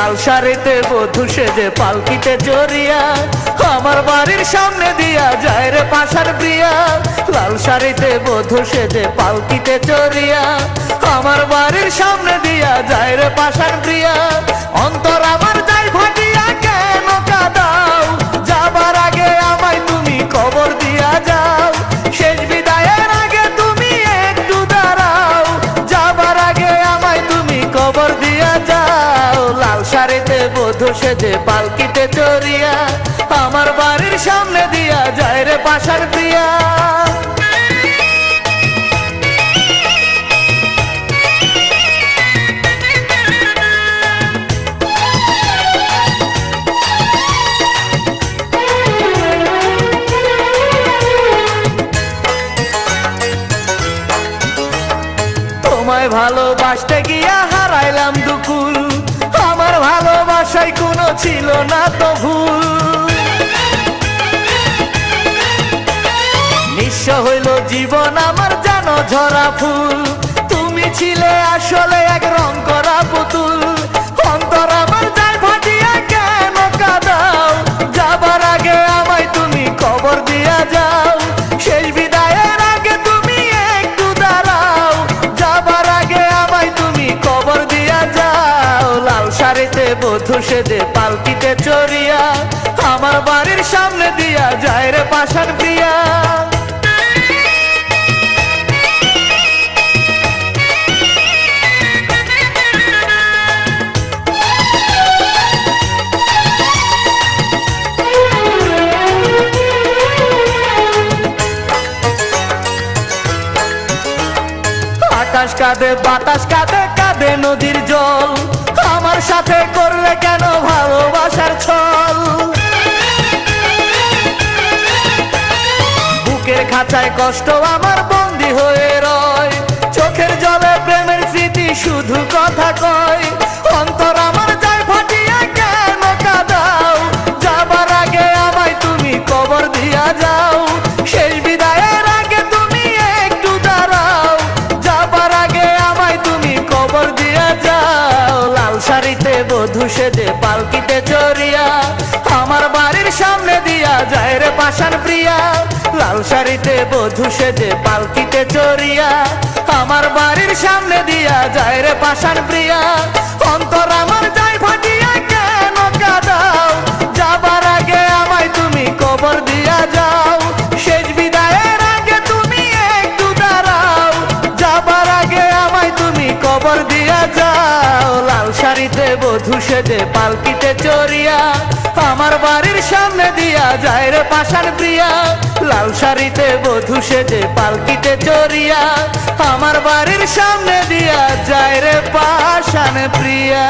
লাল শাড়িতে বধু সেজে পালকিতে জড়িয়া, আমার বাড়ির সামনে দিয়া যায় রে পাশার প্রিয়া। লাল শাড়িতে বধু সেজে পালকিতে চড়িয়া আমার বাড়ির সামনে দিয়া যায় রে পাশার প্রিয়া। বধু সেজে পালকিতে চড়িয়া আমার বাড়ির সামনে দিয়া যায় রে পাশার তোমায় ভালোবাসতে গিয়া হারাইলাম দুকুল। আমার ভালোবাসায় কোনো ছিল না তো ভুল নিঃস্ব হইল জীবন আমার জানো ঝরা ফুল। তুমি ছিলে আসলে এক রং করা পুতুল। বধু সেজে পালকিতে চড়িয়া আমার বাড়ির সামনে দিয়া যায় রে পাশান আকাশ কাঁদে, বাতাস কাঁদে কাঁদে নদীর জল। আমার সাথে করলে কেন ভালোবাসার ছল? বুকের খাঁচায় কষ্ট আমার বন্দি হয়ে রয়। চোখের জলে প্রেমের স্মৃতি শুধু কথা শাড়িতে বধু সেজে পালকিতে চড়িয়া, আমার বাড়ির সামনে দিয়া যায় রে পাশান প্রিয়া। লাল শাড়িতে বধু সেজে পালকিতে চড়িয়া, আমার বাড়ির সামনে দিয়া যায় রে পাশান প্রিয়া। অন্তর আমার যায় ফাটিয়া কেন কাদাও? যাবার আগে আমায় তুমি কবর দিয়া যাও। শেষ বিদায়ের আগে তুমি একটু দাঁড়াও। যাবার আগে আমায় তুমি কবর দিয়া যাও। শাড়িতে বধু সেজে পালকিতে চড়িয়া, আমার বাড়ির সামনে দিয়া যায় রে পাশান প্রিয়া। লাল শাড়িতে বধু সেজে পালকিতে চড়িয়া, আমার বাড়ির সামনে দিয়া যায় রে পাশান প্রিয়া।